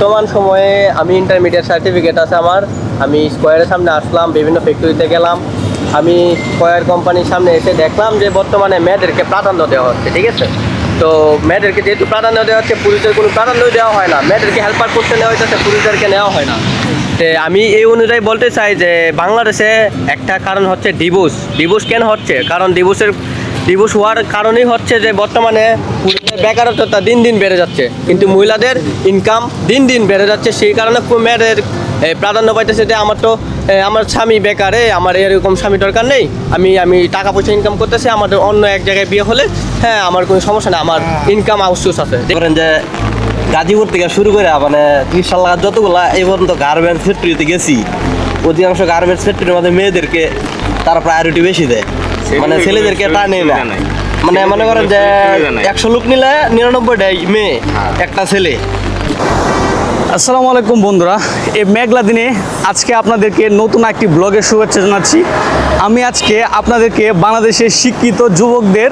বর্তমান সময়ে আমি ইন্টারমিডিয়েট সার্টিফিকেট আছে আমার। আমি স্কোয়ারের সামনে আসলাম, বিভিন্ন ফ্যাক্টরিতে গেলাম। আমি স্কোয়ার কোম্পানির সামনে এসে দেখলাম যে বর্তমানে মেয়েদেরকে প্রাধান্য দেওয়া হচ্ছে, ঠিক আছে? তো মেয়েদেরকে যেহেতু প্রাধান্য দেওয়া হচ্ছে, পুরুষদের কোনো প্রাধান্য দেওয়া হয় না। মেয়েদেরকে হেল্পার করতে নেওয়া হইতেছে, পুরুষদেরকে নেওয়া হয় না। তে আমি এই অনুযায়ী বলতে চাই যে বাংলাদেশে একটা কারণ হচ্ছে ডিভোর্স ডিভোর্স কেন হচ্ছে? কারণ ডিভোর্সের ডিভোর্স হওয়ার কারণেই হচ্ছে যে বর্তমানে পুরুষদের বেকারত্বতা দিন দিন বেড়ে যাচ্ছে। কিন্তু মহিলাদের ইনকাম দিন দিন বেড়ে যাচ্ছে। সেই কারণে মেয়েদের প্রাধান্য পাইতেছে যে আমার তো আমার স্বামী বেকারে আমার এরকম স্বামী দরকার নেই। আমি আমি টাকা পয়সা ইনকাম করতেছি আমাদের অন্য এক জায়গায় বিয়ে হলে হ্যাঁ আমার কোনো সমস্যা নেই আমার ইনকাম আউটসোর্স আছে। করেন যে গাজীপুর থেকে শুরু করে মানে বিশাল লাখ যতগুলা এই পর্যন্ত গার্মেন্টস ফ্যাক্টরিতে গেছি অধিকাংশ গার্মেন্টস ফ্যাক্টরির মধ্যে মেয়েদেরকে তারা প্রায়োরিটি বেশি দেয়। মানে ছেলেদেরকে নেই না। মানে মনে করেন যে একশো লোক নিলে নিরানব্বইটাই মেয়ে একটা ছেলে। আসসালামু আলাইকুম বন্ধুরা এই মেঘলা দিনে আজকে আপনাদেরকে নতুন একটি ব্লগের শুভেচ্ছা জানাচ্ছি। আমি আজকে আপনাদেরকে বাংলাদেশের শিক্ষিত যুবকদের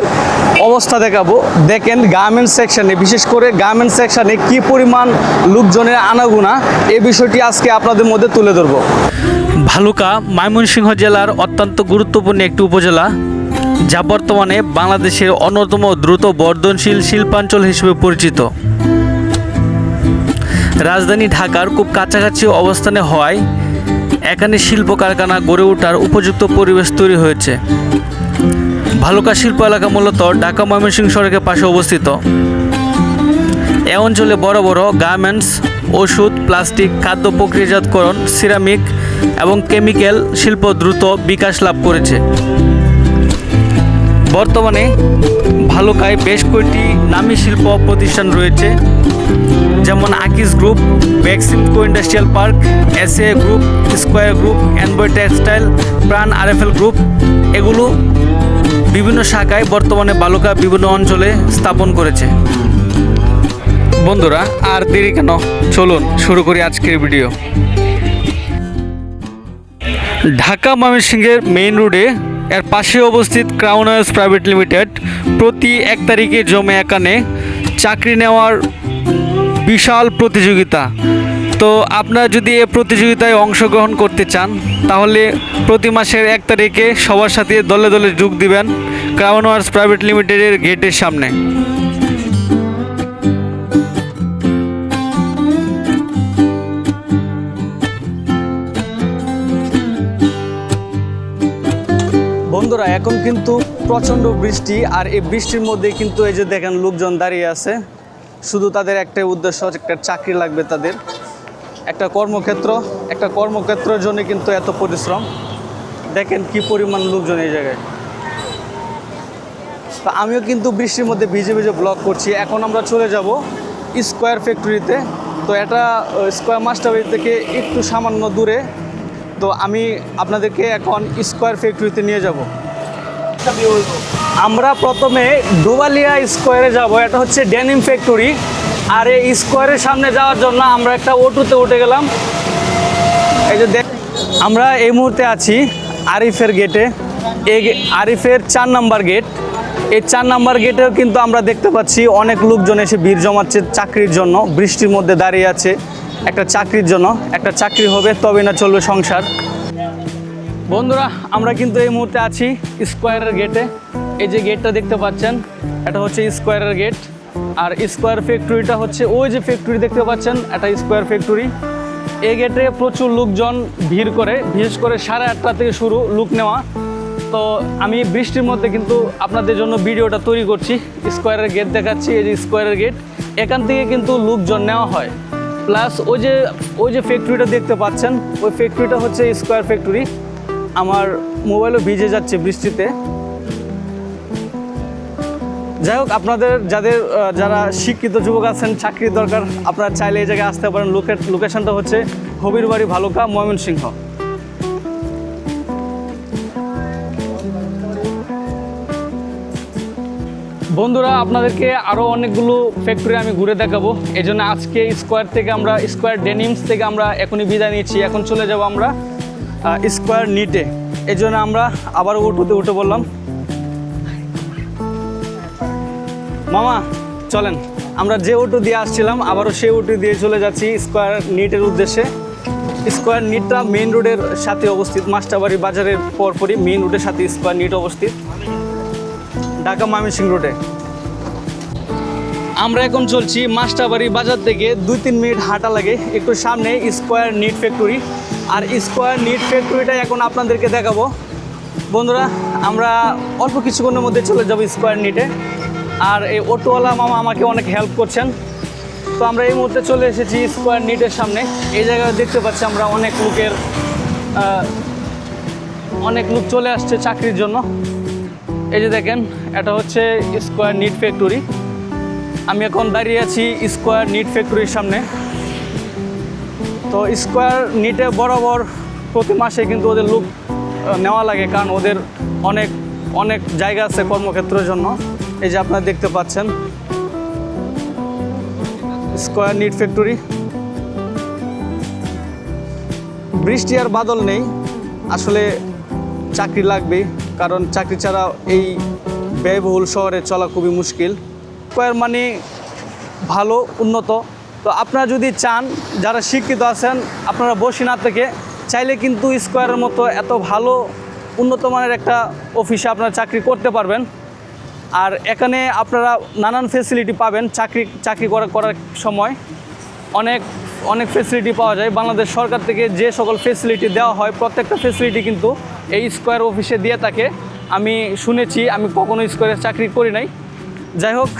অবস্থা দেখাবো। দেখেন গার্মেন্টস সেকশনে বিশেষ করে গার্মেন্টস সেকশনে কি পরিমাণ লোকজনের আনাগুনা এই বিষয়টি আজকে আপনাদের মধ্যে তুলে ধরবো। ভালুকা, ময়মনসিংহ জেলার অত্যন্ত গুরুত্বপূর্ণ একটি উপজেলা, যা বর্তমানে বাংলাদেশের অন্যতম দ্রুত বর্ধনশীল শিল্পাঞ্চল হিসেবে পরিচিত। রাজধানী ঢাকার খুব কাছাকাছি অবস্থানে হওয়ায় এখানে শিল্প কারখানা গড়ে ওঠার উপযুক্ত পরিবেশ তৈরি হয়েছে। ভালুকা শিল্প এলাকা মূলত ঢাকা ময়মনসিংহ সড়কের পাশে অবস্থিত। এ অঞ্চলে বড় বড় গার্মেন্টস, ওষুধ, প্লাস্টিক, খাদ্য প্রক্রিয়াজাতকরণ, সিরামিক এবং কেমিক্যাল শিল্প দ্রুত বিকাশ লাভ করেছে। বর্তমানে ভালুকায় বেশ কয়েকটি নামী শিল্প প্রতিষ্ঠান রয়েছে, যেমন Akij group Beximco industrial park, SA group, square group Envoy textile, Pran RFL group, এগুলো বিভিন্ন শাখায় বর্তমানে বালুকা বিভিন্ন অঞ্চলে স্থাপন করেছে। বন্ধুরা, আর দেরি কেন? চলুন, শুরু করি আজকের ভিডিও। ঢাকা ময়মনসিংহের মেইন রোডে এর পাশে অবস্থিত ক্রাউন অয়েলস প্রাইভেট লিমিটেড প্রতি এক তারিখে জমে একানে চাকরি নেওয়ার বিশাল প্রতিযোগিতা। তো আপনারা যদি এ প্রতিযোগিতায় অংশগ্রহণ করতে চান, তাহলে প্রতি মাসের এক তারিখে সবার সাথে দলে দলে যোগ দিবেন ক্রাউন ওয়ার্স প্রাইভেট লিমিটেডের গেটের সামনে। বন্ধুরা, এখন কিন্তু প্রচণ্ড বৃষ্টি আর এই বৃষ্টির মধ্যে কিন্তু এই যে দেখেন লোকজন দাঁড়িয়ে আছে। শুধু তাদের একটাই উদ্দেশ্য, একটা চাকরি লাগবে তাদের। একটা কর্মক্ষেত্র, একটা কর্মক্ষেত্রের জন্য কিন্তু এত পরিশ্রম। দেখেন কি পরিমাণ লোকজন এই জায়গায়। তো আমিও কিন্তু বৃষ্টির মধ্যে ভিজে ভিজে ব্লগ করছি। এখন আমরা চলে যাব স্কোয়ার ফ্যাক্টরিতে তো। এটা স্কোয়ার মাস্টারবাড়ি থেকে একটু সামান্য দূরে তো আমি আপনাদেরকে এখন স্কোয়ার ফ্যাক্টরিতে নিয়ে যাব। আমরা প্রথমে ডুবালিয়া স্কোয়ারে যাব, এটা হচ্ছে ডেনিম ফ্যাক্টরি। আর এই স্কোয়ারের সামনে যাওয়ার জন্য আমরা একটা অটোতে উঠে গেলাম। এই যে দেখ আমরা এই মুহূর্তে আছি আরিফের গেটে। এই আরিফের চার নাম্বার গেট। এই চার নাম্বার গেটেও কিন্তু আমরা দেখতে পাচ্ছি অনেক লোকজন এসে ভিড় জমাচ্ছে চাকরির জন্য। বৃষ্টির মধ্যে দাঁড়িয়ে আছে। একটা চাকরির জন্য, একটা চাকরি হবে তবে না চলবে সংসার। বন্ধুরা, আমরা কিন্তু এই মুহূর্তে আছি স্কোয়ারের গেটে। এই যে গেটটা দেখতে পাচ্ছেন, এটা হচ্ছে স্কোয়ারের গেট। আর স্কোয়ার ফ্যাক্টরিটা হচ্ছে ওই যে ফ্যাক্টরি দেখতে পাচ্ছেন, এটা স্কোয়ার ফ্যাক্টরি। এই গেটে প্রচুর লোকজন ভিড় করে, বিশেষ করে সাড়ে আটটা থেকে শুরু লুক নেওয়া। তো আমি বৃষ্টির মধ্যে কিন্তু আপনাদের জন্য ভিডিওটা তৈরি করছি। স্কোয়ারের গেট দেখাচ্ছি, এই যে স্কোয়ারের গেট। এখান থেকে কিন্তু লোকজন নেওয়া হয়। প্লাস ওই যে ওই যে ফ্যাক্টরিটা দেখতে পাচ্ছেন, ওই ফ্যাক্টরিটা হচ্ছে স্কোয়ার ফ্যাক্টরি আমার মোবাইলও ভিজে যাচ্ছে বৃষ্টিতে। যাই হোক, আপনাদের, যাদের যারা শিক্ষিত যুবক আছেন, চাকরির দরকার, আপনারা চাইলে এই জায়গায় আসতে পারেন। লোকের লোকেশনটা হচ্ছে হবির বাড়ি ভালুকা, ময়মনসিংহ। বন্ধুরা, আপনাদেরকে আরও অনেকগুলো ফ্যাক্টরি আমি ঘুরে দেখাবো। এই জন্য আজকে স্কোয়ার থেকে আমরা স্কোয়ার ডেনিমস থেকে আমরা এখনই বিদায় নিচ্ছি। এখন চলে যাব আমরা স্কোয়ার নিটে এই জন্য আমরা আবার উঠতে উঠে বললাম। মামা, চলেন। আমরা যে অটো দিয়ে আসছিলাম, আবারও সেই অটো দিয়ে চলে যাচ্ছি স্কোয়ার নিটের উদ্দেশ্যে। স্কোয়ার নিটটা মেইন রোডের সাথে অবস্থিত, মাস্টারবাড়ি বাজারের পরপরই মেইন রোডের সাথে স্কোয়ার নিট অবস্থিত। ঢাকা ময়মনসিং রোডে আমরা এখন চলছি মাস্টারবাড়ি বাজার থেকে দুই তিন মিনিট হাঁটা লাগে, একটু সামনে স্কোয়ার নিট ফ্যাক্টরি আর স্কোয়ার নিট ফ্যাক্টরিটা এখন আপনাদেরকে দেখাবো। বন্ধুরা, আমরা অল্প কিছুক্ষণের মধ্যে চলে যাব স্কোয়ার নিটে আর এই অটোওয়ালা মামা আমাকে অনেক হেল্প করছেন। তো আমরা এই মুহূর্তে চলে এসেছি স্কোয়ার নিটের সামনে। এই জায়গায় দেখতে পাচ্ছি আমরা অনেক লোকের অনেক লোক চলে আসছে চাকরির জন্য। এই যে দেখেন, এটা হচ্ছে স্কোয়ার নিট ফ্যাক্টরি আমি এখন দাঁড়িয়ে আছি স্কোয়ার নিট ফ্যাক্টরির সামনে। তো স্কোয়ার নিটে বরাবর প্রতি মাসে কিন্তু ওদের লুক নেওয়া লাগে, কারণ ওদের অনেক অনেক জায়গা আছে কর্মক্ষেত্রের জন্য। এই যে আপনারা দেখতে পাচ্ছেন। স্কোয়ার নিট ফ্যাক্টরি বৃষ্টি আর বাদল নেই। আসলে চাকরি লাগবে কারণ চাকরি ছাড়া এই ব্যয়বহুল শহরে চলা খুবই মুশকিল। স্কোয়ার মানে ভালো, উন্নত। তো আপনারা যদি চান, যারা শিক্ষিত আছেন, আপনারা বসিনা থেকে। চাইলে কিন্তু স্কোয়ারের মতো এত ভালো, উন্নত মানের একটা অফিসে আপনারা চাকরি করতে পারবেন। আর এখানে আপনারা নানান ফেসিলিটি পাবেন চাকরি চাকরি করার সময়। অনেক অনেক ফেসিলিটি পাওয়া যায়। বাংলাদেশ সরকার থেকে যে সকল ফেসিলিটি দেওয়া হয়, প্রত্যেকটা ফেসিলিটি কিন্তু এই স্কোয়ার অফিসে দিয়ে থাকে। আমি শুনেছি, আমি কখনো স্কোয়ারে চাকরি করি নাই। যাই হোক,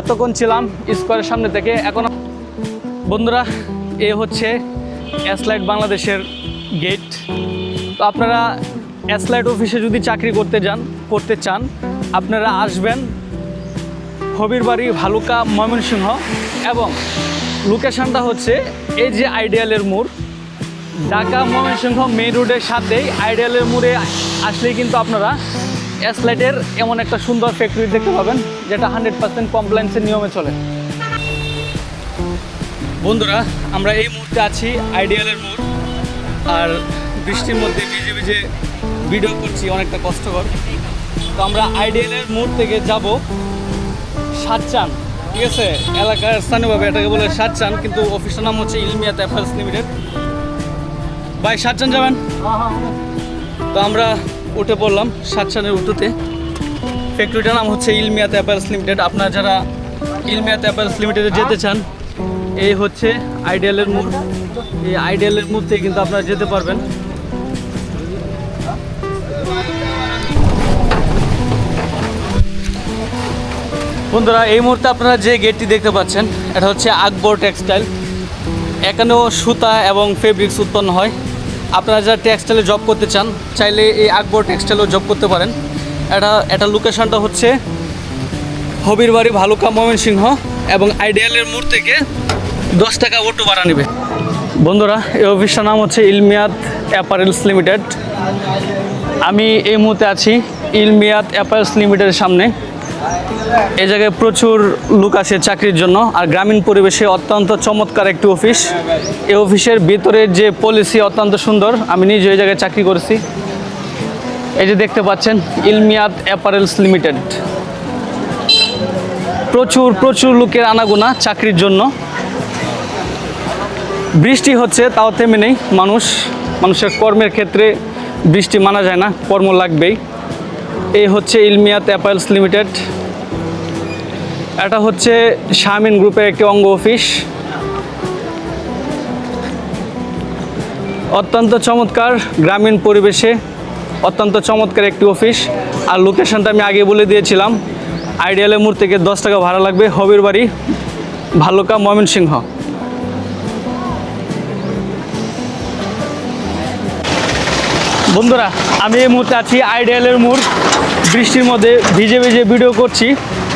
এতক্ষণ ছিলাম স্কোয়ারের সামনে থেকে। এখন বন্ধুরা, এ হচ্ছে এসলাইট বাংলাদেশের গেট তো আপনারা অ্যাসলাইট অফিসে যদি চাকরি করতে যান, করতে চান, আপনারা আসবেন হবির বাড়ি ভালুকা, ময়মনসিংহ এবং লোকেশনটা হচ্ছে এই যে আইডিয়ালের মোড়। ঢাকা ময়মনসিংহ মেইন রোডের সাথেই আইডিয়ালের মোড়ে আসলেই কিন্তু আপনারা এসলাইটের এমন একটা সুন্দর ফ্যাক্টরি দেখতে পাবেন, যেটা হান্ড্রেড পার্সেন্ট কমপ্লায়েন্সের নিয়মে চলে। বন্ধুরা, আমরা এই মুহূর্তে আছি আইডিয়ালের মোড়, আর বৃষ্টির মধ্যে ভিজে ভিজে ভিডিও করছি, অনেকটা কষ্টকর। তো আমরা আইডিয়ালের মোড় থেকে যাব সাতচান। ঠিক আছে? এলাকার স্থানীয়ভাবে এটাকে বলে সাতচান, কিন্তু অফিসের নাম হচ্ছে ইলমিয়া অ্যাফেয়ার্স লিমিটেড। ভাই, সাতচান যাবেন? তো আমরা উঠে পড়লাম সাতচানের উঠোতে। ফ্যাক্টরিটার নাম হচ্ছে ইলমিয়া অ্যাপারেলস লিমিটেড। আপনারা যারা ইলমিয়া অ্যাপারেলস লিমিটেডে যেতে চান, এই হচ্ছে আইডিয়ালের মোড় এই আইডিয়ালের মোড় থেকে কিন্তু আপনারা যেতে পারবেন। বন্ধুরা, এই মুহূর্তে আপনারা যে গেটটি দেখতে পাচ্ছেন, এটা হচ্ছে আকবর টেক্সটাইল। এখানেও সুতা এবং ফেব্রিক্স উৎপন্ন হয়। আপনারা যারা টেক্সটাইলে জব করতে চান, চাইলে এই আকবর টেক্সটাইলেও জব করতে পারেন। এটা এটা লোকেশনটা হচ্ছে হবির বাড়ি ভালুকা ময়মনসিংহ এবং আইডিয়ালের মোড় থেকে দশ টাকা অটো ভাড়া নেবে। বন্ধুরা, এই অফিসটার নাম হচ্ছে ইলমিয়াত অ্যাপারেলস লিমিটেড। আমি এই মুহূর্তে আছি ইলমিয়াত অ্যাপারেলস লিমিটেডের সামনে। এই জায়গায় প্রচুর লোক আসে চাকরির জন্য, আর গ্রামীণ পরিবেশে অত্যন্ত চমৎকার একটি অফিস। এই অফিসের ভিতরের যে পলিসি অত্যন্ত সুন্দর, আমি নিজে এই জায়গায় চাকরি করেছি। এই যে দেখতে পাচ্ছেন, ইলমিয়াত অ্যাপারেলস লিমিটেড। প্রচুর প্রচুর লোকের আনাগোনা চাকরির জন্য। বৃষ্টি হচ্ছে, তাও থেমে নেই মানুষ। মানুষের কর্মের ক্ষেত্রে বৃষ্টি মানা যায় না, কর্ম লাগবেই। এই হচ্ছে ইলমিয়াত অ্যাপারেলস লিমিটেড। এটা হচ্ছে শামিন গ্রুপের একটি অঙ্গ অফিস। অত্যন্ত চমৎকার গ্রামীণ পরিবেশে অত্যন্ত চমৎকার একটি অফিস। আর লোকেশনটা আমি আগে বলে দিয়েছিলাম আইডিয়ালের মোড় থেকে দশ টাকা ভাড়া লাগবে, হবির বাড়ি, ভালুকা, ময়মনসিংহ। বন্ধুরা আমি এই মুহূর্তে আছি আইডিয়ালের মোড়। বৃষ্টির মধ্যে ভিজে ভিজে ভিডিও করছি।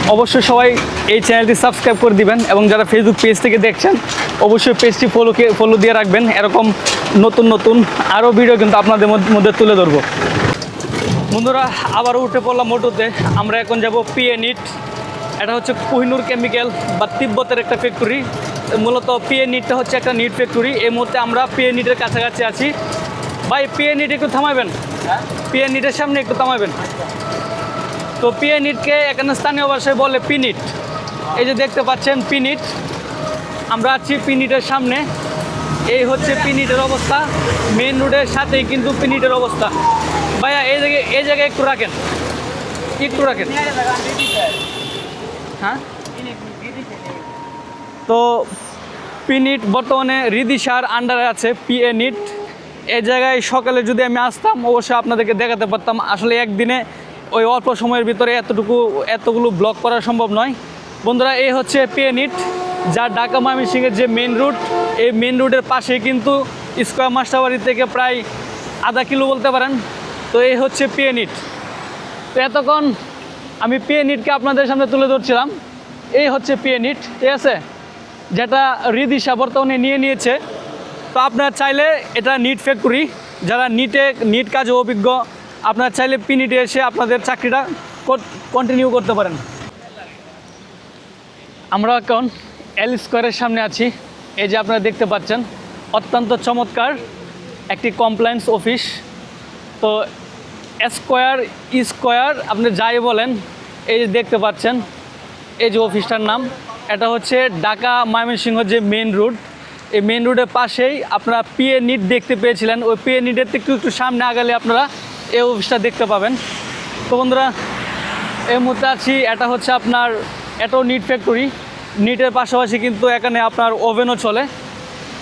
অবশ্যই সবাই এই চ্যানেলটি সাবস্ক্রাইব করে দিবেন এবং যারা ফেসবুক পেজ থেকে দেখছেন, অবশ্যই পেজটি ফলোকে ফলো দিয়ে রাখবেন। এরকম নতুন নতুন আরও ভিডিও কিন্তু আপনাদের মধ্য- তুলে ধরবো। বন্ধুরা, আবারও উঠে পড়লাম মোটোতে। আমরা এখন যাব পিএ নিট এটা হচ্ছে কোহিনুর কেমিক্যাল বা তিব্বতের একটা ফ্যাক্টরি মূলত পিএ নিটটা হচ্ছে একটা নিট ফ্যাক্টরি এই মুহূর্তে আমরা পিএ নিটের কাছাকাছি আছি। ভাই পিএ নিট একটু থামাবেন। পিএ নিটের সামনে একটু থামাবেন তো পিএ নিটকে এখানে স্থানীয় ভাষায় বলে পিনিট। এই যে দেখতে পাচ্ছেন পিনিট। আমরা আছি পিনিটের সামনে। এই হচ্ছে পিনিটের অবস্থা। মেন রোডের সাথেই কিন্তু পিনিটের অবস্থা। ভাইয়া, এই জায়গায় এই জায়গায় একটু রাখেন। একটু রাখেন। হ্যাঁ? তো পিনিট বর্তমানে রিদিশার আন্ডারে আছে, পিএ নিট। এই জায়গায় সকালে যদি আমি আসতাম, অবশ্যই আপনাদেরকে দেখাতে পারতাম। আসলে একদিনে ওই অল্প সময়ের ভিতরে এতটুকু, এতগুলো ব্লক করা সম্ভব নয়। বন্ধুরা, এই হচ্ছে পিএ নিট যা ঢাকা ময়মনসিংহের যে মেন রুট এই মেন রুটের পাশে কিন্তু স্কোয়ার মাস্টারবাড়ি থেকে প্রায় আধা কিলো বলতে পারেন। তো এই হচ্ছে পিএ নিট তো এতক্ষণ আমি পেনিটকে আপনাদের সামনে তুলে ধরছিলাম। এই হচ্ছে পিএ নিট ঠিক আছে? যেটা রিদিশা বর্তমানে নিয়ে নিয়েছে। তো আপনার চাইলে এটা নিট ফ্যাক্টরি যারা নিটে নিট কাজে অভিজ্ঞ, আপনার চাইলে পিনিটে এসে আপনাদের চাকরিটা কন্টিনিউ করতে পারেন। আমরা এখন এল স্কোয়ারের সামনে আছি। এই যে আপনারা দেখতে পাচ্ছেন, অত্যন্ত চমৎকার একটি কমপ্লায়েন্স অফিস তো স্কোয়ার ই স্কোয়ার আপনি যাই বলেন, এই যে দেখতে পাচ্ছেন, এই যে অফিসটার নাম, এটা হচ্ছে ঢাকা ময়মনসিংহ যে মেন রুট এই মেন রোডের পাশেই আপনারা পিএ নিট দেখতে পেয়েছিলেন। ওই পিএ নিটের থেকে একটু সামনে আগালে আপনারা এই অফিসটা দেখতে পাবেন। তো বন্ধুরা, এই মুহূর্তে আছি, এটা হচ্ছে আপনার এটাও নিট ফ্যাক্টরি নিটের পাশাপাশি কিন্তু এখানে আপনার ওভেনও চলে।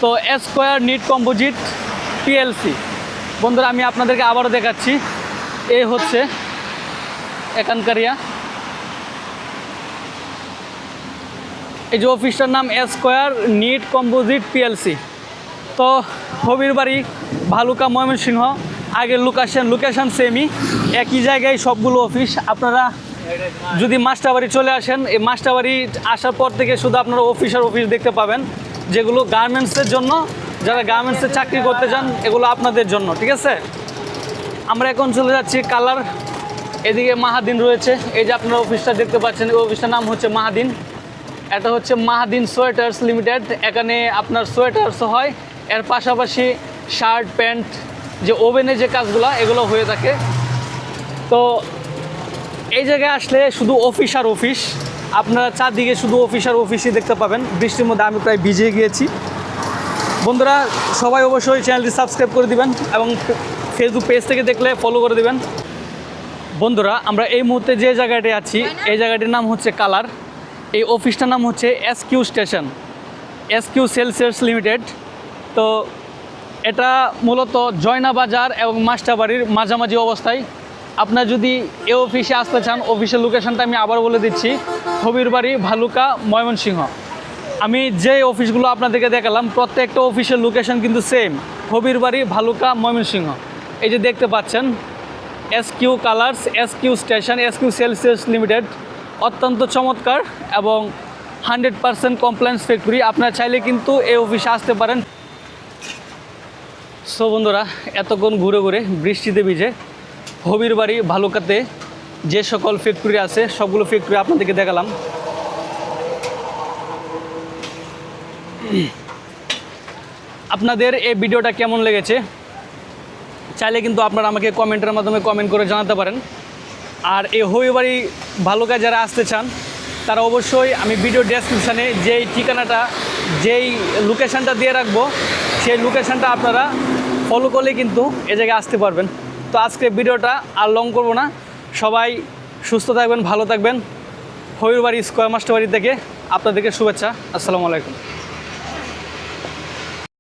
তো স্কোয়ার নিট কম্পোজিট পিএলসি বন্ধুরা, আমি আপনাদেরকে আবারও দেখাচ্ছি। এই হচ্ছে এখানকারিয়া এই যে অফিসটার নাম স্কোয়ার, নিট কম্পোজিট পিএলসি। তো হবির বাড়ি ভালুকা ময়মনসিংহ, আগের লোকেশন লোকেশন সেমই একই জায়গায় সবগুলো অফিস আপনারা যদি মাস্টারবাড়ি চলে আসেন, এই মাস্টারবাড়ি আসার পর থেকে শুধু আপনারা অফিস আর অফিস দেখতে পাবেন। যেগুলো গার্মেন্টসের জন্য, যারা গার্মেন্টসে চাকরি করতে চান, এগুলো আপনাদের জন্য, ঠিক আছে? আমরা এখন চলে যাচ্ছি কালার। এদিকে মাহাদিন রয়েছে। এই যে আপনারা অফিসটা দেখতে পাচ্ছেন, এই অফিসটার নাম হচ্ছে মাহাদিন। এটা হচ্ছে মাহাদিন সোয়েটার্স লিমিটেড। এখানে আপনার সোয়েটার্স হয়, এর পাশাপাশি শার্ট, প্যান্ট, যে ওভেনে যে কাজগুলো, এগুলো হয়ে থাকে। তো এই জায়গায় আসলে শুধু অফিস আর অফিস। আপনারা চারদিকে শুধু অফিস আর অফিসই দেখতে পাবেন। বৃষ্টির মধ্যে আমি প্রায় ভিজে গিয়েছি। বন্ধুরা, সবাই অবশ্যই চ্যানেলটি সাবস্ক্রাইব করে দিবেন এবং ফেসবুক পেজ থেকে দেখলে ফলো করে দিবেন। বন্ধুরা, আমরা এই মুহূর্তে যে জায়গাটি আছি, এই জায়গাটির নাম হচ্ছে কালার। এই অফিসটার নাম হচ্ছে S Q station S Q celsius limited. তো এটা মূলত জয়না বাজার এবং মাস্টারবাড়ির মাঝামাঝি অবস্থায়। আপনার যদি এ অফিসে আসতে চান, অফিসের লোকেশনটা আমি আবার বলে দিচ্ছি। হবির বাড়ি ভালুকা, ময়মনসিংহ। আমি যে অফিসগুলো আপনাদেরকে দেখালাম, প্রত্যেকটা অফিসের লোকেশন কিন্তু সেম হবির বাড়ি ভালুকা, ময়মনসিংহ। এই যে দেখতে পাচ্ছেন S Q colours S Q station S Q celsius limited. অত্যন্ত চমৎকার এবং হান্ড্রেড পারসেন্ট কমপ্লেন্স ফ্যাক্টরি আপনারা চাইলে কিন্তু এই অফিসে আসতে পারেন। সো বন্ধুরা, এতক্ষণ ঘুরে ঘুরে বৃষ্টিতে ভিজে, হবির বাড়ি, ভালুকাতে যে সকল ফ্যাক্টরি আছে, সবগুলো ফ্যাক্টরি আপনাদেরকে দেখালাম। আপনাদের এই ভিডিওটা কেমন লেগেছে? চাইলে কিন্তু আপনারা আমাকে কমেন্টের মাধ্যমে কমেন্ট করে জানাতে পারেন। আর এই হবিবাড়ি ভালুকা যারা আসতে চান, তারা অবশ্যই আমি ভিডিও ডেসক্রিপশানে যেই ঠিকানাটা, যেই লোকেশানটা দিয়ে রাখব, সেই লোকেশানটা আপনারা ফলো করলে কিন্তু এ জায়গায় আসতে পারবেন। তো আজকে ভিডিওটা আর লং করব না। সবাই সুস্থ থাকবেন, ভালো থাকবেন। হবির বাড়ি স্কোয়ার মাস্টার বাড়ি থেকে আপনাদেরকে শুভেচ্ছা। আসসালামু আলাইকুম।